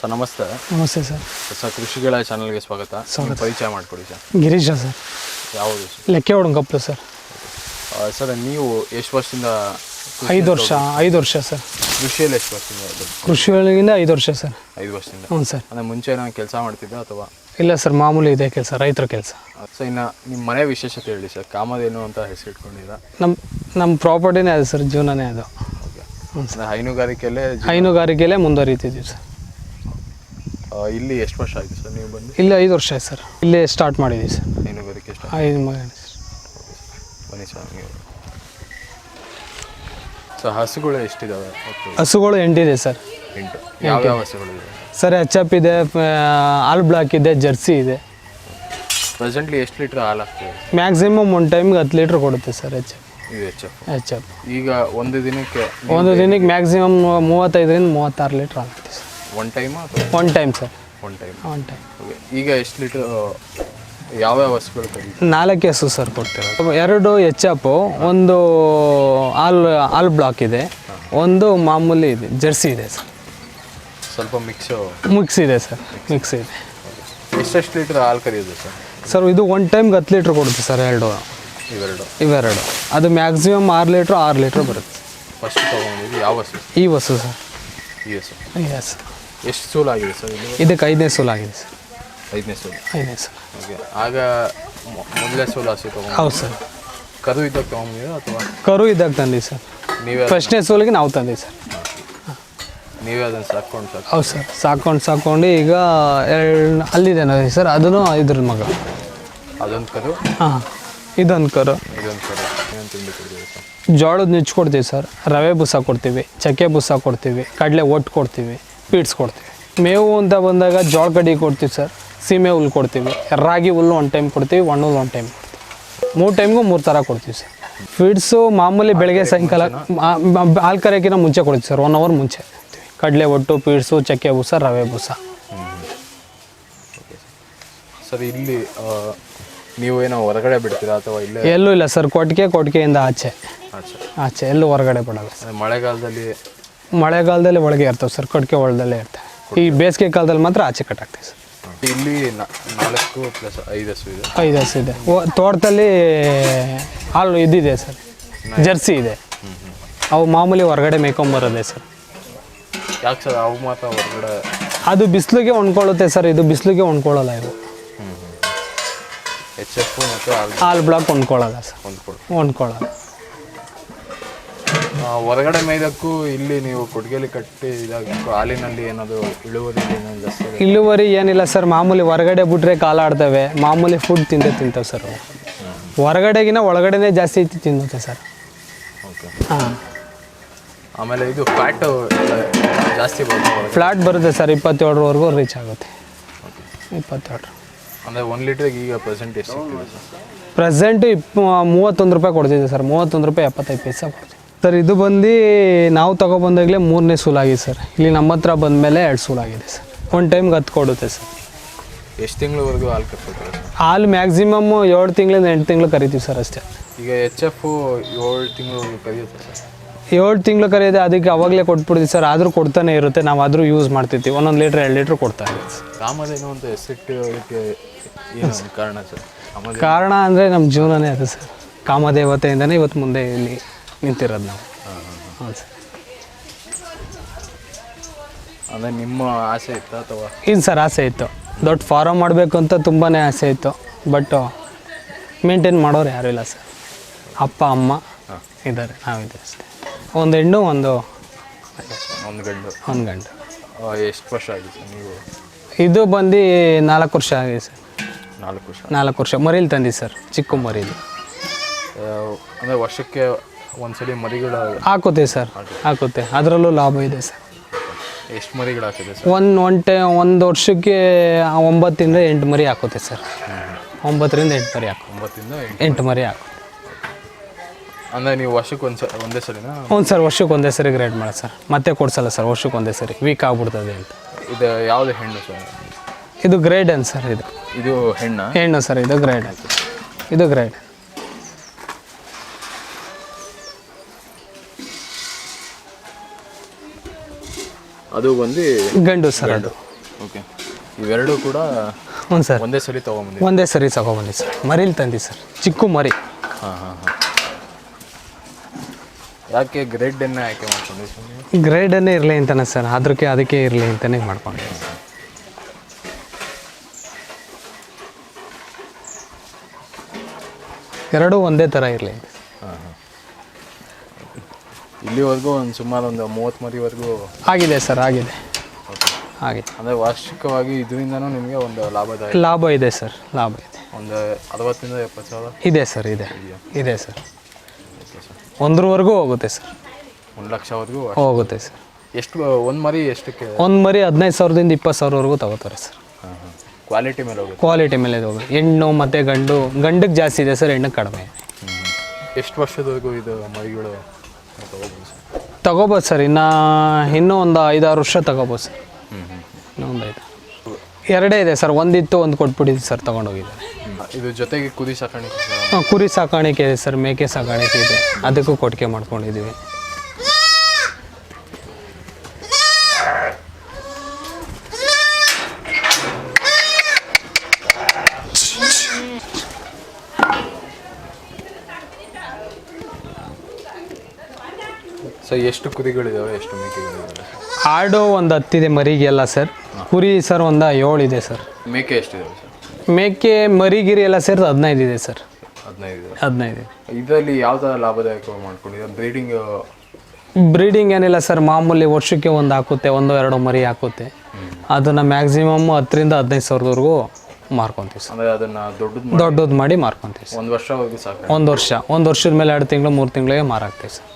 Sir ನಮಸ್ತೆ. ನಮಸ್ತೆ sir. Sir ಕೃಷಿಗಳ ಚಾನಲ್ಗೆ ಸ್ವಾಗತ. ಸರ್. ಪರಿಚಯ ಮಾಡಿಕೊಡಿ ಸರ್. ಗಿರೀಶ ಸರ್. ಯಾವುದು ಸರ್? ಲೆಕ್ಕೆ ಹೊಡ್ಕಪ್ಲು ಸರ್. ಆ, ಸರ್ ನೀವು ಎಷ್ಟು ವರ್ಷದಿಂದ ಕೃಷಿ- ಐದು ವರ್ಷ ಐದು ವರ್ಷ ಸರ್. ಕೃಷಿಯಲ್ಲಿ ಎಷ್ಟು ವರ್ಷದಿಂದ ಕೃಷಿಯೊಳಗಿಂದ ಕೃಷಿ ಒಳಗಿಂದ ಐದು ವರ್ಷ ಸರ್. ಐದು ವರ್ಷದಿಂದ? ಹ್ಞೂ ಸರ್. ಅಂದರೆ ಮುಂಚೆ ಏನೋ ಕೆಲಸ ಮಾಡ್ತಿದ್ದ ಅಥವಾ? ಇಲ್ಲ ಸರ್ ಮಾಮೂಲಿ ಇದೆ ಕೆಲಸ ರೈತರ ಕೆಲಸ. ಸೊ ಇನ್ನು ನಿಮ್ಮ ಮನೆ ವಿಶೇಷತೆ ಹೇಳಿ ಸರ್. ಕಾಮಧೇನು ಅಂತ ಹೆಸರಿಟ್ಕೊಂಡಿದ್ದ ನಮ್ಮ ನಮ್ಮ ಪ್ರಾಪರ್ಟಿನೇ ಅದು ಸರ್ ಜೀವನನೇ ಅದು. ಸರ್. ಅಂದರೆ ಹೈನುಗಾರಿಕೆಯಲ್ಲೇ ಜೀ- ಹೈನುಗಾರಿಕೆಯಲ್ಲೇ ಮುಂದುವರಿತಿದ್ದೀವಿ ಸರ್. ಇಲ್ಲಿ ಎಷ್ಟು ವರ್ಷ ಆಯಿತು ಸರ್ ನೀವು ಬಂದು? ಇಲ್ಲಿ ಐದು ವರ್ಷ ಆಯ್ತು ಸರ್. ಇಲ್ಲೇ ಸ್ಟಾರ್ಟ್ ಮಾಡಿದ್ದೀವಿ ಸರ್. ಹೈನುಗಾರಿಕೆ ಎಷ್ಟು ಐದು ಬನ್ನಿ ಸರ್ ಸೊ ಹಸುಗಳು ಎಷ್ಟಿದ್ದಾವೆ ಒಟ್ಟು ಹಸುಗಳು ಎಂಟಿದೆ ಸರ್. ಎಂಟು. ಯಾವ್ಯಾವ ಹಸುಗಳು ಸರ್ ಎಚ್ ಎಪ್ ಇದೆ ಆಲ್ ಬ್ಲಾಕ್ ಇದೆ ಜರ್ಸಿ ಇದೆ. ಪ್ರೆಸೆಂಟ್ಲಿ ಎಷ್ಟು ಲೀಟ್ರ್ ಹಾಲು ಹಾಕ್ತೀವಿ ಮ್ಯಾಕ್ಸಿಮಮ್ ಒಂದು ಟೈಮ್ಗೆ ಹತ್ತು ಲೀಟ್ರ್ ಕೊಡುತ್ತೆ ಸರ್ ಎಚ್ ಎಪ್ ಇದು ಎಚ್ ಎಫ್ ಎಚ್ ಎಪ್ ಈಗ ಒಂದು ದಿನಕ್ಕೆ ಒಂದು ದಿನಕ್ಕೆ ಮ್ಯಾಕ್ಸಿಮಮ್ ಮೂವತ್ತೈದರಿಂದ ಮೂವತ್ತಾರು litre sir one time one time sir one time one time ಈಗ ಎಷ್ಟು ಲೀಟ್ರ್ ಯಾವ್ಯಾವ ಹಸುಗಳು ಕರೀತೀವಿ ನಾಲ್ಕು ಹಸು ಸರ್ ಕೊಡ್ತೀರಾ? ಎರಡು ಎಚ್ ಎಪ್ಪು ಒಂದು ಆಲ್ ಆಲ್ ಬ್ಲಾಕ್ ಇದೆ. ಒಂದು ಮಾಮೂಲಿ ಇದೆ ಜರ್ಸಿ ಇದೆ ಸರ್ ಸ್ವಲ್ಪ ಮಿಕ್ಸು ಮಿಕ್ಸ್ ಇದೆ ಸರ್ ಮಿಕ್ಸ್ ಇದೆ. ಎಷ್ಟೆಷ್ಟು ಲೀಟ್ರ್ ಹಾಲು ಕರೆಯೋದು ಸರ್ ಸರ್ ಇದು ಒನ್ ಟೈಮ್ಗೆ ಹತ್ತು ಲೀಟ್ರ್ ಕೊಡುತ್ತೆ ಸರ್ ಎರಡು. ಇವೆರಡು. ಇವೆರಡು. ಅದು ಮ್ಯಾಕ್ಸಿಮಮ್ ಆರು ಲೀಟ್ರ್ ಆರು ಲೀಟ್ರ್ ಬರುತ್ತೆ. ಫಸ್ಟ್ ತೊಗೊಂಡಿದ್ದು ಯಾವ ಹಸು? ಈ ಬಸ್ಸು ಸರ್ ಈ ಹಸು. ಎಸ್ ಎಷ್ಟು ಸೂಲಾಗಿದೆ ಸರ್ ಇದು? ಇದಕ್ಕೆ ಐದನೇ ಸೂಲ್ ಆಗಿದೆ ಸರ್. ಐದನೇ ಸೂಲು. ಐದನೇ ಸೂಲ್. ಓಕೆ ಆಗ ಮೊದಲೇ ಸೂಲ್ ಸೂಲು ಹಸು ತೊಗೊಂಡು ಹೌದು ಸರ್. ಕರು ಇದ್ದಾಗ ತೊಗೊಂಡಿದ್ದೀರಾ ಅಥವಾ? ಕರು ಇದ್ದಾಗ ತಂದಿ ಸರ್. ನೀವೇ ಫಸ್ಟ್ನೇ ಸೂಲಿಗೆ ನಾವು ತಂದಿ ಸರ್. ನೀವೇ ಅದನ್ನು ಸಾಕೊಂಡು ಸಾಕು ಹೌದು ಸರ್. ಸಾಕೊಂಡು ಸಾಕೊಂಡು ಈಗ ಎರಡು ಅಲ್ಲಿದೆ ನೋಡಿ ಸರ್ ಅದನ್ನು ಇದ್ರ ಮಗ. ಅದೊಂದು ಕರು? ಹಾಂ. ಇದೊಂದು ಕರು. ಇದೊಂದು ಕರು. ಏನಂತ ತಿಂಡಿ ಕೊಡ್ತೀವಿ ಸರ್? ಜೋಳದ ನುಚ್ಚು ಕೊಡ್ತೀವಿ ಸರ್. ರವೆ ಬುಸ ಕೊಡ್ತೀವಿ. ಚಕ್ಕೆ ಬುಸ ಕೊಡ್ತೀವಿ. ಕಡಲೆ ಒಟ್ಟು ಕೊಡ್ತೀವಿ. ಪೀಡ್ಸ್ ಕೊಡ್ತೀವಿ ಮೇವು ಅಂತ ಬಂದಾಗ ಜೋಳ ಕಡ್ಡಿ ಕೊಡ್ತೀವಿ ಸರ್ ಸೀಮೆ ಹುಲ್ಲು ಕೊಡ್ತೀವಿ ರಾಗಿ ಹುಲ್ಲು ಒಂದು ಟೈಮ್ ಕೊಡ್ತೀವಿ ಒಣ ಹುಲ್ಲು ಒಂದು ಟೈಮ್ ಕೊಡ್ತೀವಿ. ಮೂರು ಟೈಮ್ಗೂ ಮೂರು ಥರ ಕೊಡ್ತೀವಿ ಸರ್. ಫೀಡ್ಸು ಮಾಮೂಲಿ ಬೆಳಗ್ಗೆ ಸಾಯಂಕಾಲ ಹಾಲು ಕರೆಯೋಕ್ಕಿಂತ ಮುಂಚೆ ಕೊಡ್ತೀವಿ ಸರ್ ಒನ್ ಅವರ್ ಮುಂಚೆ. ಕಡಲೆ ಒಟ್ಟು ಪೀಡ್ಸು ಚಕ್ಕೆ ಬೂಸ ರವೆ ಬೂಸ. ಸರ್ ಇಲ್ಲಿ ನೀವು ಏನೋ ಹೊರಗಡೆ ಬಿಡ್ತೀರಾ ಅಥವಾ ಇಲ್ಲೇ? ಎಲ್ಲೂ ಇಲ್ಲ ಸರ್ ಕೊಟ್ಟಿಗೆ ಕೊಟ್ಟಿಗೆಯಿಂದ ಆಚೆ. ಆಚೆ. ಎಲ್ಲೂ ಹೊರಗಡೆ ಬಿಡಲ್ಲ ಸರ್. ಮಳೆಗಾಲದಲ್ಲಿ ಮಳೆಗಾಲದಲ್ಲಿ ಒಳಗೆ ಇರ್ತವೆ ಸರ್ ಕೊಡಕೆ ಒಳದಲ್ಲೇ ಇರ್ತವೆ. ಈ ಬೇಸಿಗೆ ಕಾಲದಲ್ಲಿ ಮಾತ್ರ ಆಚೆ ಕಟ್ಟಾಗ್ತೀವಿ ಸರ್. ಇಲ್ಲಿ ನಾಲ್ಕು ಪ್ಲಸ್ ಐದು ಹಸು ಇದೆ. ಐದು ಹಸು ಇದೆ. ಓ- ತೋಟದಲ್ಲಿ ಹಾಲು ಇದಿದೆ ಸರ್ ಜರ್ಸಿ ಇದೆ. ಅವು ಮಾಮೂಲಿ ಹೊರಗಡೆ ಮೇಯ್ಕೊಂಬರೋದೆ ಸರ್. ಯಾಕೆ ಸರ್ ಅವು ಮಾತ್ರ ಹೊರಗಡೆ? ಅದು ಬಿಸಿಲಿಗೆ ಒಣ್ಕೊಳ್ಳುತ್ತೆ ಸರ್ ಇದು ಬಿಸಿಲಿಗೆ ಒಣ್ಕೊಳ್ಳಲ್ಲ ಇದು. ಎಚ್ ಎಫ್ ಮತ್ತು ಹಾಲು ಬ್ಲಾಕ್ ಹೊಂದ್ಕೊಳ್ಳಲ್ಲ ಸರ್. ಹೊಂದ್ಕೊಳ್ಳಲ್ಲ ಹೊರಗಡೆ ಮೇಯ್ದಕ್ಕೂ ಇಲ್ಲಿ ನೀವು ಕೊಟ್ಟಿಗೆಲಿ ಕಟ್ಟಿ ಇದಾಗಿ ಹಾಲಿನಲ್ಲಿ ಏನಾದರೂ ಇಳುವರಿ ಏನಾದ್ರು ಜಾಸ್ತಿ ಇದೆ? ಇಳುವರಿ ಏನಿಲ್ಲ ಸರ್. ಮಾಮೂಲಿ ಹೊರಗಡೆ ಬಿಟ್ರೆ ಕಾಲಾಡ್ತವೆ ಮಾಮೂಲಿ ಫುಡ್ ತಿಂದೇ ತಿಂತವೆ ಸರ್. ಅವು. ಹೊರಗಡೆಗಿನ ಒಳಗಡೆನೇ ಜಾಸ್ತಿ ತಿನ್ನುತ್ತೆ ಸರ್. ಓಕೆ ಹಾಂ. ಆಮೇಲೆ ಇದು ಫ್ಯಾಟು ಜಾಸ್ತಿ ಬರುತ್ತೆ ಹೊರಗಡೆ? ಫ್ಲಾಟ್ ಬರುತ್ತೆ ಸರ್. ಇಪ್ಪತ್ತೇಳರವರೆಗೂ ರೀಚ್ ಆಗುತ್ತೆ. ಇಪ್ಪತ್ತೇಳರ. ಅಂದರೆ ಒಂದು ಲೀಟ್ರಿಗೆ ಈಗ ಪ್ರೆಸೆಂಟ್ ಎಷ್ಟು ಸಿಗ್ತಿದೆ ಸರ್? ಪ್ರೆಸೆಂಟ್ ಇಪ್ ಮೂವತ್ತೊಂದು ರೂಪಾಯಿ ಕೊಡ್ತಿದ್ದೆ ಸರ್. ಮೂವತ್ತೊಂದು ರೂಪಾಯಿ ಎಪ್ಪತ್ತೈದು ಪೈಸೆ ಕೊಡ್ತೀವಿ ಸರ್ ಇದು ಬಂದು ನಾವು ತಗೊಬಂದಾಗಲೇ ಮೂರನೇ ಸೂಲಾಗಿದೆ ಸರ್. ಇಲ್ಲಿ ನಮ್ಮ ಹತ್ರ ಬಂದಮೇಲೆ ಎರಡು ಸೂಲಾಗಿದೆ ಸರ್. ಒಂದು ಟೈಮ್ಗೆ ಹತ್ತು ಕೊಡುತ್ತೆ ಸರ್. ಎಷ್ಟು ತಿಂಗಳವರೆಗೂ ಹಾಲು ಕಟ್ಕೊತಾರೆ ಹಾಲು ಮ್ಯಾಕ್ಸಿಮಮ್ ಏಳು ತಿಂಗಳಿಂದ ಎಂಟು ತಿಂಗಳು ಕರಿತೀವಿ ಸರ್ ಅಷ್ಟೇ. ಈಗ ಎಚ್ ಎಫ್ ಏಳು ತಿಂಗಳು ಕರೆಯುತ್ತೆ ಸರ್? ಏಳು ತಿಂಗಳು ಕರೆಯೋದೆ ಅದಕ್ಕೆ ಅವಾಗಲೇ ಕೊಟ್ಬಿಡ್ತೀವಿ ಸರ್. ಆದರೂ ಕೊಡ್ತಾನೆ ಇರುತ್ತೆ. ನಾವು ಆದರೂ ಯೂಸ್ ಮಾಡ್ತಿರ್ತೀವಿ. ಒಂದೊಂದು ಲೀಟ್ರ್ ಎರಡು ಲೀಟ್ರ್ ಕೊಡ್ತಾ ಅಂತ ಹೆಸರಿಟ್ಟಿರೋದಕ್ಕೆ ಏನು ಕಾರಣ ಸರ್? ಕಾರಣ ಅಂದರೆ ನಮ್ಮ ಜೀವನನೇ ಅದು ಸರ್. ಕಾಮದೇವತೆಯಿಂದನೇ ಇವತ್ತು ಮುಂದೆ ಇಲ್ಲಿ ನಿಂತಿರೋದು ನಾವು. ಹಾಂ ಸರ್ ಅಂದರೆ ನಿಮ್ಮ ಆಸೆ ಇತ್ತು ಅಥವಾ? ಇದು ಸರ್ ಆಸೆ ಇತ್ತು. ದೊಡ್ಡ ಫಾರಮ್ ಮಾಡಬೇಕು ಅಂತ ತುಂಬಾ ಆಸೆ ಇತ್ತು. ಬಟ್ ಮೇಂಟೈನ್ ಮಾಡೋರು ಯಾರೂ ಇಲ್ಲ ಸರ್. ಅಪ್ಪ ಅಮ್ಮ ಇದ್ದಾರೆ. ನಾವಿದ್ದೀವಿ ಅಷ್ಟೇ. ಒಂದು ಹೆಣ್ಣು ಒಂದು ಒಂದು ಗಂಡು. ಒಂದು ಗಂಡು. ಎಷ್ಟು ವರ್ಷ ಆಗಿದೆ ನೀವು? ಇದು ಬಂದು ನಾಲ್ಕು ವರ್ಷ ಆಗಿದೆ ಸರ್. ನಾಲ್ಕು ವರ್ಷ. ನಾಲ್ಕು ವರ್ಷ. ಮರೀಲಿ ತಂದಿ ಸರ್. ಚಿಕ್ಕ ಮರೀಲಿ. ಅಂದರೆ ವರ್ಷಕ್ಕೆ ಒಂದ್ಸಲಿ ಮರಿಗಳು ಹಾಕುತ್ತೆ ಸರ್ ಹಾಕುತ್ತೆ. ಅದರಲ್ಲೂ ಲಾಭ ಇದೆ ಸರ್. ಎಷ್ಟು ಮರಿಗಳು ಹಾಕಿದೆ ಸರ್? ಒಂದು ಒಂಟೆ ಒಂದು ವರ್ಷಕ್ಕೆ ಒಂಬತ್ತರಿಂದ ಎಂಟು ಮರಿ ಹಾಕುತ್ತೆ ಸರ್. ಒಂಬತ್ತರಿಂದ ಎಂಟು ಮರಿ ಹಾಕು ಒಂಬತ್ತಿಂದ ಎಂಟು ಮರಿ. ಹಾಕು. ಅಂದರೆ ನೀವು ವರ್ಷಕ್ಕೆ ಒಂದು ಸಲ ಒಂದೇ ಸರಿ ಹ್ಞೂ ಸರ್ ವರ್ಷಕ್ಕೆ ಒಂದೇ ಸರಿ ಗ್ರೇಡ್ ಮಾಡಿ ಸರ್. ಮತ್ತೆ ಕೊಡ್ಸಲ್ಲ ಸರ್ ವರ್ಷಕ್ಕೆ ಒಂದೇ ಸರಿ. ವೀಕ್ ಆಗ್ಬಿಡ್ತದೆ ಅಂತ. ಇದು ಯಾವುದು ಹೆಣ್ಣು ಸರ್? ಇದು ಗ್ರೇಡ್ ಅನ್ ಸರ್ ಇದು? ಇದು ಹೆಣ್ಣು? ಹೆಣ್ಣು ಸರ್ ಇದು ಗ್ರೇಡ್. ಇದು ಗ್ರೇಡ್. ಅದು ಬಂದು ಗಂಡು ಸರ್ ಅದು ಓಕೆ ಇವೆರಡು ಕೂಡ ಹ್ಞೂ ಸರ್. ಒಂದೇ ಸರಿ ತೊಗೊಂಬಂದಿ ಒಂದೇ ಸರಿ ತಗೊಬನ್ನಿ ಸರ್. ಮರಿಲಿ ತಂದಿ ಸರ್. ಚಿಕ್ಕ ಮರಿ. ಹಾಂ ಹಾಂ ಹಾಂ. ಯಾಕೆ ಗ್ರೇಡ್ ಅನ್ನ ಆಯ್ಕೆ ನೀವು ಗ್ರೇಡನ್ನೇ ಇರಲಿ ಅಂತಾನೆ ಸರ್. ಅದಕ್ಕೆ ಅದಕ್ಕೆ ಇರಲಿ ಅಂತಲೇ ಮಾಡ್ಕೊಂಡೆ ಎರಡೂ ಒಂದೇ ಥರ ಇರಲಿ. ಇಲ್ಲಿವರೆಗೂ ಒಂದು ಸುಮಾರು ಒಂದು ಮೂವತ್ತು ಮರಿವರೆಗೂ ಆಗಿದೆ ಸರ್ ಆಗಿದೆ. ಆಗಿದೆ. ಅಂದರೆ ವಾರ್ಷಿಕವಾಗಿ ಇದರಿಂದನೂ ನಿಮಗೆ ಒಂದು ಲಾಭ ಲಾಭ ಇದೆ ಸರ್ ಲಾಭ ಇದೆ. ಒಂದು ಅರವತ್ತರಿಂದ ಎಪ್ಪತ್ತು ಸಾವಿರ? ಇದೆ ಸರ್ ಇದೆ. ಇದೆ ಸರ್. ಒಂದ್ರವರೆಗೂ ಹೋಗುತ್ತೆ ಸರ್. ಒಂದು ಲಕ್ಷವರೆಗೂ ಹೋಗುತ್ತೆ ಸರ್. ಎಷ್ಟು ಒಂದು ಮರಿ ಎಷ್ಟಕ್ಕೆ? ಒಂದು ಮರಿ ಹದಿನೈದು ಸಾವಿರದಿಂದ ಇಪ್ಪತ್ತು ಸಾವಿರವರೆಗೂ ತಗೋತಾರೆ ಸರ್. ಕ್ವಾಲಿಟಿ ಮೇಲೆ ಹೋಗುತ್ತೆ. ಕ್ವಾಲಿಟಿ ಮೇಲೆ ಹೋಗುತ್ತೆ. ಹೆಣ್ಣು ಮತ್ತು ಗಂಡು ಗಂಡಕ್ಕೆ ಜಾಸ್ತಿ ಇದೆ ಸರ್ ಹೆಣ್ಣಿಗೆ ಕಡಿಮೆ ಎಷ್ಟು ವರ್ಷದವರೆಗೂ ಇದು ಮರಿಗಳು ತಗೋಬೋದು ಸರ್. ಇನ್ನು ಇನ್ನೂ ಒಂದು ಐದಾರು ವರ್ಷ ತಗೋಬೋದು ಸರ್. ಇನ್ನೂ ಒಂದು ಐದು. ಎರಡೇ ಇದೆ ಸರ್ ಒಂದಿತ್ತು ಒಂದು ಕೊಟ್ಬಿಟ್ಟಿದ್ದು ಸರ್ ತೊಗೊಂಡೋಗಿದ್ದಾರೆ. ಇದು ಜೊತೆಗೆ ಕುರಿ ಸಾಕಾಣಿಕೆ ಹಾಂ ಕುರಿ ಸಾಕಾಣಿಕೆ ಇದೆ ಸರ್ ಮೇಕೆ ಸಾಕಾಣಿಕೆ ಇದೆ. ಅದಕ್ಕೂ ಕೊಟ್ಟಿಗೆ ಮಾಡ್ಕೊಂಡಿದ್ದೀವಿ. ಸೊ ಎಷ್ಟು ಕುರಿಗಳಿದಾವೆ ಎಷ್ಟು ಮೇಕೆಗಳಿದಾವೆ? ಆಡು ಒಂದು ಹತ್ತಿದೆ ಮರಿಗೆಲ್ಲ ಸರ್. ಕುರಿ ಸರ್ ಒಂದು ಏಳು ಇದೆ ಸರ್. ಮೇಕೆ ಎಷ್ಟಿದಾವೆ ಸರ್? ಮೇಕೆ ಮರಿಗಿರಿ ಎಲ್ಲ ಸೇರಿದ ಹದಿನೈದು ಇದೆ ಸರ್. ಹದಿನೈದು ಇದೆ. ಹದಿನೈದು ಇದರಲ್ಲಿ ಯಾವ ಥರ ಲಾಭದಾಯಕ ಮಾಡ್ಕೊಂಡಿದ್ದೀರಾ ಬ್ರೀಡಿಂಗ್ ಬ್ರೀಡಿಂಗ್ ಏನಿಲ್ಲ ಸರ್. ಮಾಮೂಲಿ ವರ್ಷಕ್ಕೆ ಒಂದು ಹಾಕುತ್ತೆ ಒಂದು ಎರಡು ಮರಿ ಹಾಕುತ್ತೆ. ಅದನ್ನು ಮ್ಯಾಕ್ಸಿಮಮ್ ಹತ್ತರಿಂದ ಹದಿನೈದು ಸಾವಿರದವರೆಗೂ ಮಾರ್ಕೊತೀವಿ ಸರ್. ಅಂದರೆ ಅದನ್ನು ದೊಡ್ಡದು ದೊಡ್ಡದು ಮಾಡಿ ಮಾರ್ಕೊತೀವಿ ಸರ್. ಒಂದು ಹೋಗಿ ಸಾಕು ಒಂದು ವರ್ಷ. ಒಂದು ವರ್ಷದ ಮೇಲೆ ಎರಡು ತಿಂಗಳು ಮೂರು ತಿಂಗಳಿಗೆ ಮಾರಾಕ್ತೀವಿ ಸರ್.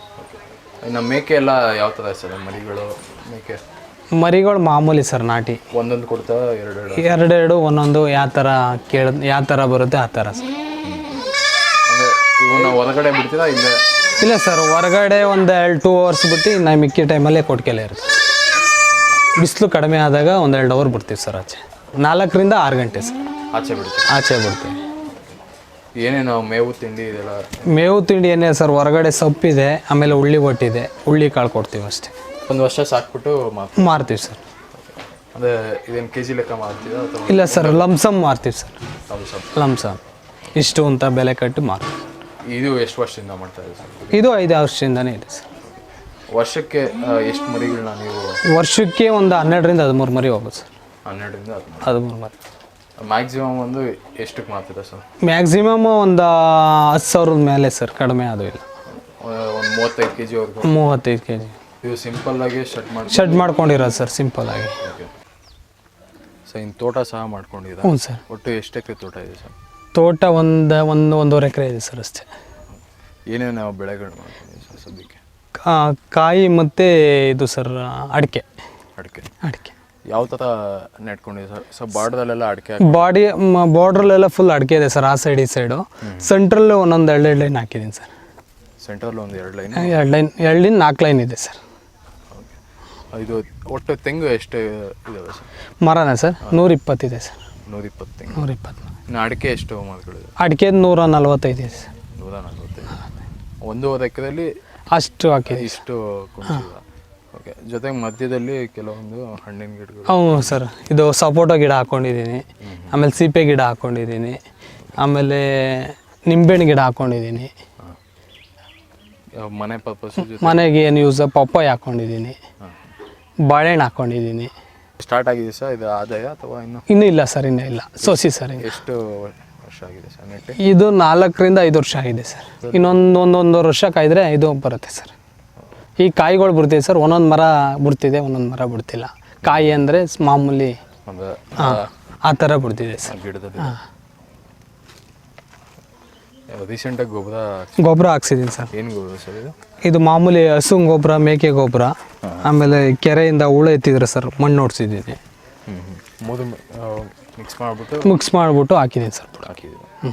ಇನ್ನು ಮೇಕೆ ಎಲ್ಲ ಯಾವ ಥರ ಸರ್ ಮರಿಗಳು ಮೇಕೆ? ಮರಿಗಳು ಮಾಮೂಲಿ ಸರ್ ನಾಟಿ. ಒಂದೊಂದು ಕೊಡ್ತಾ ಎರಡೆರಡು ಎರಡೆರಡು ಒಂದೊಂದು ಯಾವ ಥರ ಕೇಳ ಯಾವ ಥರ ಬರುತ್ತೆ ಆ ಥರ ಸರ್. ಅಂದರೆ ಇವನ್ನ ಹೊರಗಡೆ ಬಿಡ್ತೀರಾ ಇಲ್ಲ? ಇಲ್ಲ ಸರ್ ಹೊರಗಡೆ ಒಂದು ಎರಡು ಟೂ ಅವರ್ಸ್ ಬಿಟ್ಟು ನಾ ಮಿಕ್ಕಿ ಟೈಮಲ್ಲೇ ಕೊಟ್ಕೆಲ್ಲ ಇರುತ್ತೆ. ಬಿಸಿಲು ಕಡಿಮೆ ಆದಾಗ ಒಂದೆರಡು ಎರಡು ಅವರ್ ಬಿಡ್ತೀವಿ ಸರ್ ಆಚೆ. ನಾಲ್ಕರಿಂದ ಆರು ಗಂಟೆ ಸರ್. ಆಚೆ ಬಿಡ್ತೀವಿ ಆಚೆ ಬಿಡ್ತೀವಿ. ಏನೇನು ಮೇವು ತಿಂಡಿ ಇದೆಲ್ಲ? ಮೇವು ತಿಂಡಿ ಏನೇ ಸರ್ ಹೊರಗಡೆ ಸೊಪ್ಪಿದೆ ಆಮೇಲೆ ಉಳ್ಳಿ ಒಟ್ಟಿದೆ ಉಳ್ಳಿ ಕಾಳು ಕೊಡ್ತೀವಿ ಅಷ್ಟೇ. ಒಂದು ವರ್ಷ ಸಾಕ್ಬಿಟ್ಟು ಮಾರ್ತೀವಿ ಸರ್. ಅಂದರೆ ಇದೇನು ಕೆ ಜಿ ಲೆಕ್ಕ ಮಾರ್ತೀವಿ ಅಥವಾ? ಇಲ್ಲ ಸರ್ ಲಮ್ಸಮ್ ಮಾರ್ತೀವಿ ಸರ್. ಹೌದು ಸರ್ ಲಮ್ಸಮ್ ಇಷ್ಟು ಅಂತ ಬೆಲೆ ಕಟ್ಟಿ ಮಾರ್ತೀವಿ ಇದು ಎಷ್ಟು ವರ್ಷದಿಂದ ಮಾಡ್ತಾ ಇದ್ದೀವಿ ಸರ್? ಇದು ಐದು ವರ್ಷದಿಂದನೇ ಇದೆ ಸರ್. ವರ್ಷಕ್ಕೆ ಎಷ್ಟು ಮರಿಗಳನ್ನ ನೀವು? ವರ್ಷಕ್ಕೆ ಒಂದು ಹನ್ನೆರಡರಿಂದ ಹದಿಮೂರು ಮರಿ ಹೋಗುತ್ತೆ ಸರ್. ಹನ್ನೆರಡರಿಂದ ಹದಿಮೂರು. ಹದಿಮೂರು ಮರಿ. ಮ್ಯಾಕ್ಸಿಮಮ್ ಒಂದು ಎಷ್ಟಕ್ಕೆ ಮಾಡ್ತೀರಾ ಸರ್? ಮ್ಯಾಕ್ಸಿಮಮ್ ಒಂದು ಹತ್ತು ಸಾವಿರದ ಮೇಲೆ ಸರ್ ಕಡಿಮೆ ಅದು ಇಲ್ಲ. ಒಂದು ಮೂವತ್ತೈದು ಕೆ ಜಿವರೆಗೂ ಮೂವತ್ತೈದು ಕೆ ಜಿ ಇವು ಸಿಂಪಲ್ ಆಗಿ ಶರ್ಟ್ ಮಾಡಿ ಶೆಡ್ ಮಾಡ್ಕೊಂಡಿರೋದು ಸರ್ ಸಿಂಪಲ್ ಆಗಿ. ಸೊ ಇನ್ನು ತೋಟ ಸಹ ಮಾಡ್ಕೊಂಡಿದ್ದೀರಾ? ಹ್ಞೂ ಸರ್. ಒಟ್ಟು ಎಷ್ಟು ಎಕರೆ ತೋಟ ಇದೆ ಸರ್? ತೋಟ ಒಂದು ಒಂದು ಒಂದೂವರೆ ಎಕರೆ ಇದೆ ಸರ್ ಅಷ್ಟೇ. ಏನೇನು ನಾವು ಬೆಳೆಗಳು ಮಾಡ್ಕೊಂಡಿದ್ದೀವಿ ಸರ್ ಸದ್ಯಕ್ಕೆ? ಕಾ- ಕಾಯಿ ಮತ್ತು ಇದು ಸರ್ ಅಡಿಕೆ. ಅಡಿಕೆ. ಅಡಿಕೆ. ಯಾವ ಥರ ನೆಟ್ಕೊಂಡಿದ್ದೀವಿ ಸರ್? ಸೊ ಬಾರ್ಡ್ರಲ್ಲೆಲ್ಲ ಅಡಿಕೆ ಬಾಡಿ ಬಾರ್ಡ್ರಲ್ಲೆಲ್ಲ ಫುಲ್ ಅಡಿಕೆ ಇದೆ ಸರ್ ಆ ಸೈಡ್ ಈ ಸೈಡು ಸೆಂಟ್ರಲ್ಲಿ ಒಂದೊಂದು ಎರಡು ಎರಡು ಲೈನ್ ಹಾಕಿದ್ದೀನಿ ಸರ್. ಸೆಂಟ್ರಲ್ಲಿ ಒಂದು ಎರಡು ಲೈನ್ ಎರಡು ಲೈನ್ ಎರಡು ಲೈನ್ ನಾಲ್ಕು ಲೈನ್ ಇದೆ ಸರ್. ಇದು ಒಟ್ಟು ತೆಂಗು ಎಷ್ಟು ಇದಾವೆ ಸರ್? ಮರನಾ ಸರ್? ನೂರ ಇಪ್ಪತ್ತಿದೆ ಸರ್. ನೂರ ಇಪ್ಪತ್ತು ತೆಂಗು. ನೂರ ಇಪ್ಪತ್ತು ಇನ್ನು ಅಡಿಕೆ ಎಷ್ಟು ಮರಗಳಿದೆ ಅಡಿಕೆ ನೂರ ನಲ್ವತ್ತೈದು ಇದೆ ಸರ್. ನೂರ ನಲ್ವತ್ತೈದು. ಒಂದು ಎಕರೆಯಲ್ಲಿ ಅಷ್ಟು ಹಾಕಿದೆ ಇಷ್ಟು ಓಕೆ ಜೊತೆಗೆ ಮಧ್ಯದಲ್ಲಿ ಕೆಲವೊಂದು ಹಣ್ಣಿನ ಗಿಡಗಳು. ಹ್ಞೂ ಸರ್. ಇದು ಸಪೋಟೊ ಗಿಡ ಹಾಕ್ಕೊಂಡಿದ್ದೀನಿ ಆಮೇಲೆ ಸೀಪೆ ಗಿಡ ಹಾಕ್ಕೊಂಡಿದ್ದೀನಿ ಆಮೇಲೆ ನಿಂಬೆಹಣ್ಣು ಗಿಡ ಹಾಕ್ಕೊಂಡಿದ್ದೀನಿ ಮನೆ ಪರ್ಪಸ್ ಮನೆಗೆ ಏನು ಯೂಸ್ ಪಪ್ಪಾಯಿ ಹಾಕ್ಕೊಂಡಿದ್ದೀನಿ ಬಾಳೆಹಣ್ಣು ಹಾಕ್ಕೊಂಡಿದ್ದೀನಿ ಸ್ಟಾರ್ಟ್ ಆಗಿದೆ ಸರ್ ಇದು ಆದಾಯ ಅಥವಾ ಇನ್ನು? ಇನ್ನೂ ಇಲ್ಲ ಸರ್ ಇನ್ನೂ ಇಲ್ಲ. ಸೋಸಿ ಸರ್ ಎಷ್ಟು ವರ್ಷ ಆಗಿದೆ ಸರ್ ಇದು ನಾಲ್ಕರಿಂದ ಐದು ವರ್ಷ ಆಗಿದೆ ಸರ್. ಇನ್ನೊಂದು ಒಂದೊಂದು ವರ್ಷ ಕಾಯ್ದರೆ ಇದು ಬರುತ್ತೆ ಸರ್. ಈ ಕಾಯಿಗಳು ಬಿಡ್ತಿದೆ ಸರ್ ಒಂದೊಂದು ಮರ ಬಿಡ್ತಿದೆ ಒಂದೊಂದು ಮರ ಬಿಡ್ತಿಲ್ಲ. ಕಾಯಿ ಅಂದರೆ ಮಾಮೂಲಿ ಹಾಂ ಆ ಥರ ಬಿಡ್ತಿದೆ ಸರ್. ಗಿಡದಲ್ಲಿ. ರೀಸೆಂಟಾಗಿ ಗೊಬ್ಬರ ಗೊಬ್ಬರ ಹಾಕ್ಸಿದ್ದೀನಿ ಸರ್. ಏನು ಗೊಬ್ಬರ ಸರ್ ಇದು? ಇದು ಮಾಮೂಲಿ ಹಸು ಗೊಬ್ಬರ ಮೇಕೆ ಗೊಬ್ಬರ ಆಮೇಲೆ ಕೆರೆಯಿಂದ ಹುಳ ಎತ್ತಿದ್ರೆ ಸರ್ ಮಣ್ಣು ಓಡಿಸಿದ್ದೀನಿ ಮಿಕ್ಸ್ ಮಾಡಿಬಿಟ್ಟು ಮಿಕ್ಸ್ ಮಾಡಿಬಿಟ್ಟು ಹಾಕಿದ್ದೀನಿ ಸರ್. ಹಾಕಿದ್ದೀವಿ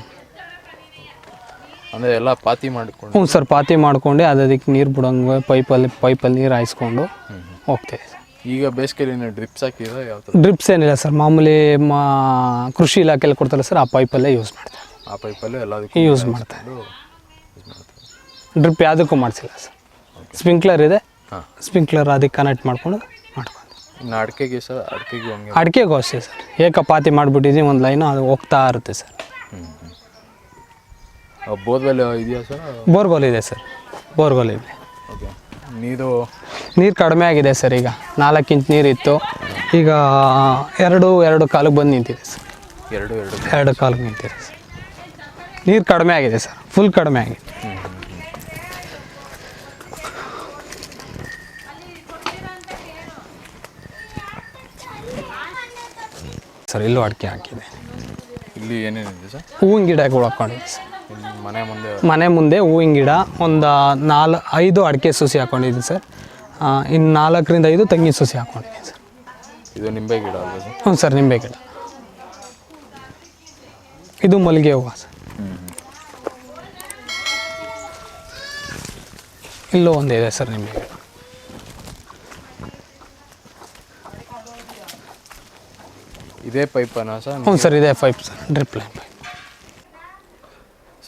ಅಂದರೆ ಎಲ್ಲ ಪಾತಿ ಮಾಡಿಕೊಂಡು. ಹ್ಞೂ ಸರ್ ಪಾತಿ ಮಾಡ್ಕೊಂಡು ಅದು ಅದಕ್ಕೆ ನೀರು ಬಿಡೋಂಗೆ ಪೈಪಲ್ಲಿ ಪೈಪಲ್ಲಿ ನೀರು ಹಾಯಿಸ್ಕೊಂಡು ಹೋಗ್ತೇವೆ ಈಗ ಬೇಸಿಗೆಯಲ್ಲಿ ಡ್ರಿಪ್ಸ್ ಹಾಕಿದ್ರೆ ಯಾವ ಥರ ಡ್ರಿಪ್ಸ್ ಏನಿಲ್ಲ ಸರ್ ಮಾಮೂಲಿ ಮಾ ಕೃಷಿ ಇಲಾಖೆಯಲ್ಲಿ ಕೊಡ್ತಾರೆ ಸರ್ ಆ ಪೈಪಲ್ಲೇ ಯೂಸ್ ಮಾಡ್ತಾರೆ. ಆ ಪೈಪಲ್ಲೇ ಎಲ್ಲದಕ್ಕೂ ಯೂಸ್ ಮಾಡ್ತಾರೆ. ಡ್ರಿಪ್ ಯಾವುದಕ್ಕೂ ಮಾಡಿಸಿಲ್ಲ ಸರ್. ಸ್ಪ್ರಿಂಕ್ಲರ್ ಇದೆ. ಹಾಂ. ಸ್ಪ್ರಿಂಕ್ಲರ್ ಅದಕ್ಕೆ ಕನೆಕ್ಟ್ ಮಾಡ್ಕೊಂಡು ಮಾಡ್ಕೊಂಡು. ಇನ್ನು ಅಡಿಕೆಗೆ ಸರ್ ಅಡಿಕೆಗೆ ಹಂಗೆ ಅಡಿಕೆಗೂ ಅಷ್ಟೇ ಸರ್. ಏಕಪಾತಿ ಮಾಡಿಬಿಟ್ಟಿದ್ದೀವಿ ಒಂದು ಲೈನು ಅದು ಹೋಗ್ತಾ ಇರುತ್ತೆ ಸರ್. ಬೋರ್ವೆಲ್ ಇದೆಯಾ ಸರ್? ಬೋರ್ವೆಲ್ ಇದೆ ಸರ್. ಬೋರ್ವೆಲ್ ಇದೆ. ಓಕೆ. ನೀರು? ನೀರು ಕಡಿಮೆ ಆಗಿದೆ ಸರ್ ಈಗ. ನಾಲ್ಕು ಇಂಚ್ ನೀರಿತ್ತು ಈಗ ಎರಡು ಎರಡು ಕಾಲಿಗೆ ಬಂದು ನಿಂತಿದೆ ಸರ್. ಎರಡು ಎರಡು ಎರಡು ಕಾಲಿಗೆ ನಿಂತಿದೆ ಸರ್. ನೀರು ಕಡಿಮೆ ಆಗಿದೆ ಸರ್. ಫುಲ್ ಕಡಿಮೆ ಆಗಿದೆ. ಸರ್ ಇಲ್ಲೂ ಅಡಿಕೆ ಹಾಕಿದೆ. ಇಲ್ಲಿ ಏನೇನಿದೆ ಸರ್? ಹೂವಿನ ಗಿಡಗಳು ಹಾಕೊಂಡಿದೆ ಸರ್. ಮನೆ ಮುಂದೆ ಮನೆ ಮುಂದೆ ಹೂವಿನ ಗಿಡ ಒಂದು ನಾಲ್ ಐದು ಅಡಿಕೆ ಸೊಸಿ ಹಾಕೊಂಡಿದ್ದೀನಿ ಸರ್. ಇನ್ನು ನಾಲ್ಕರಿಂದ ಐದು ತೆಂಗಿನ ಸೊಸಿ ಹಾಕೊಂಡಿದ್ದೀನಿ ಸರ್. ಇದು ನಿಂಬೆ ಗಿಡ ಸರ್? ಹ್ಞೂ ಸರ್ ನಿಂಬೆ ಗಿಡ. ಇದು ಮಲ್ಲಿಗೆ ಹೂವು ಸರ್. ಇಲ್ಲೂ ಒಂದು ಇದೆ ಸರ್ ನಿಂಬೆ ಗಿಡ. ಇದೇ ಪೈಪನ ಸರ್? ಹ್ಞೂ ಸರ್ ಇದೇ pipe sir drip line pipe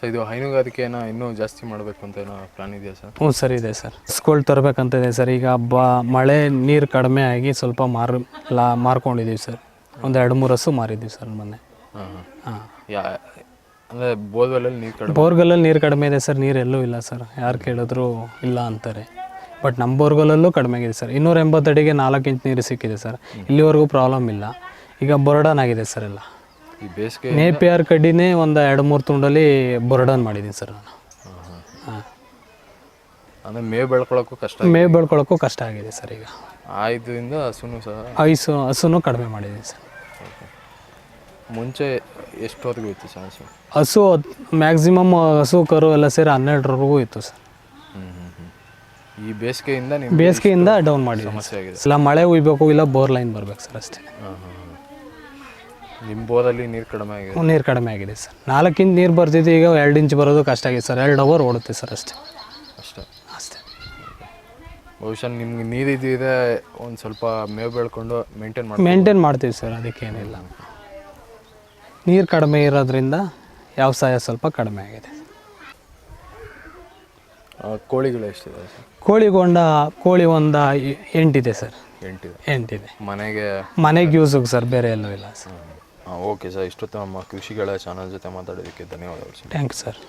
so ಇದು ಹೈನುಗಾರಿಕೆನ ಇನ್ನೂ ಜಾಸ್ತಿ ಮಾಡಬೇಕು ಅಂತ ಏನೋ ಪ್ಲಾನ್ ಇದೆಯಾ ಸರ್ ಹ್ಞೂ ಸರಿ ಇದೆ ಸರ್. ಸ್ಕೂಲ್ ತರಬೇಕಂತ ಇದೆ ಸರ್. ಈಗ ಹಬ್ಬ ಮಳೆ ನೀರು ಕಡಿಮೆ ಆಗಿ ಸ್ವಲ್ಪ ಮಾರು ಲಾ ಮಾರ್ಕೊಂಡಿದ್ದೀವಿ ಸರ್. ಒಂದು ಎರಡು ಮೂರು ಹಸು ಮಾರಿದ್ದೀವಿ ಸರ್ ಮೊನ್ನೆ. ಹಾಂ ಹಾಂ. ಯಾ ಅಂದರೆ ಬೋರ್ವೆಲಲ್ಲಿ ನೀರು ಕಡಿಮೆ? ಬೋರ್ಗಲ್ಲಲ್ಲಿ ನೀರು ಕಡಿಮೆ ಇದೆ ಸರ್. ನೀರೆಲ್ಲೂ ಇಲ್ಲ ಸರ್. ಯಾರು ಕೇಳಿದ್ರು ಇಲ್ಲ ಅಂತಾರೆ. ಬಟ್ ನಮ್ಮ ಬೋರ್ಗಲಲ್ಲೂ ಕಡಿಮೆ ಆಗಿದೆ ಸರ್. ಇನ್ನೂರ ಎಂಬತ್ತು ಅಡಿಗೆ ನಾಲ್ಕು ಇಂಚ್ ನೀರು ಸಿಕ್ಕಿದೆ ಸರ್. ಇಲ್ಲಿವರೆಗೂ ಪ್ರಾಬ್ಲಮ್ ಇಲ್ಲ. ಈಗ ಬೊರಡನ್ ಆಗಿದೆ ಸರ್ ಎಲ್ಲ. ಈ ಬೇಸಿಗೆ ನೇಪಿಯರ್ ಕಡ್ಡಿನೇ ಒಂದು ಎರಡು ಮೂರು ತುಂಡಲ್ಲಿ ಬರ್ಡನ್ ಮಾಡಿದ್ದೀನಿ ಸರ್ ನಾನು. ಹಾಂ ಅಂದರೆ ಮೇವು ಬೆಳ್ಕೊಳ್ಳೋಕ್ಕೂ ಕಷ್ಟ ಮೇವು ಬೆಳ್ಕೊಳ್ಳೋಕ್ಕೂ ಕಷ್ಟ ಆಗಿದೆ ಸರ್ ಈಗ. ಆಯ್ದಿಂದ ಹಸುನು ಸಹ ಐಸು ಹಸುನು ಕಡಿಮೆ ಮಾಡಿದ್ದೀನಿ ಸರ್. ಮುಂಚೆ ಎಷ್ಟೊತ್ತಿಗೆ ಇತ್ತು ಸರ್ ಹಸು? ಹಸು ಮ್ಯಾಕ್ಸಿಮಮ್ ಹಸು ಕರು ಎಲ್ಲ ಸೇರಿ ಹನ್ನೆರಡರವರೆಗೂ ಇತ್ತು ಸರ್. ಈ ಬೇಸಿಗೆಯಿಂದ ಬೇಸಿಗೆಯಿಂದ ಡೌನ್ ಮಾಡಿ ಸಮಸ್ಯೆ ಆಗಿದೆ. ಇಲ್ಲ ಮಳೆ ಉಯ್ಬೇಕು ಇಲ್ಲ ಬೋರ್ ಲೈನ್ ಬರ್ಬೇಕು ಸರ್ ಅಷ್ಟೇ. ನಿಮ್ಮ ಬೋರಲ್ಲಿ ನೀರು ಕಡಿಮೆ ಆಗಿದೆ. ನೀರು ಕಡಿಮೆ ಆಗಿದೆ ಸರ್. ನಾಲ್ಕು ಇಂಚ್ ನೀರು ಬರ್ತಿದ್ದು ಈಗ ಎರಡು ಇಂಚ್ ಬರೋದು ಕಷ್ಟ ಆಗಿದೆ ಸರ್. ಎರಡು ಅವರ್ ಓಡುತ್ತೆ ಸರ್ ಅಷ್ಟೇ. ಅಷ್ಟೇ. ಅಷ್ಟೇ. ಬಹುಶಃ ನಿಮ್ಗೆ ನೀರು ಇದ್ದಿದೆ ಒಂದು ಸ್ವಲ್ಪ ಮೇವು ಬೆಳ್ಕೊಂಡು ಮೇಂಟೈನ್ ಮಾಡಿ ಮೇಂಟೈನ್ ಮಾಡ್ತೀವಿ ಸರ್ ಅದಕ್ಕೇನಿಲ್ಲ ನೀರು ಕಡಿಮೆ ಇರೋದ್ರಿಂದ ವ್ಯವಸಾಯ ಸ್ವಲ್ಪ ಕಡಿಮೆ ಆಗಿದೆ. ಕೋಳಿಗಳು ಎಷ್ಟಿದೆ ಸರ್? ಕೋಳಿಗೊಂಡ ಕೋಳಿ ಒಂದ ಎಂಟಿದೆ ಸರ್. ಎಂಟಿದೆ. ಎಂಟಿದೆ. ಮನೆಗೆ ಮನೆಗೆ ಯೂಸಿಗೆ ಸರ್ ಬೇರೆ ಎಲ್ಲೂ ಇಲ್ಲ ಸರ್. ಓಕೆ ಸರ್ ಇಷ್ಟೊತ್ತು ನಮ್ಮ ಕೃಷಿಗಳ ಚಾನಲ್ ಜೊತೆ ಮಾತಾಡೋದಕ್ಕೆ ಧನ್ಯವಾದಗಳು ಸರ್. Thanks sir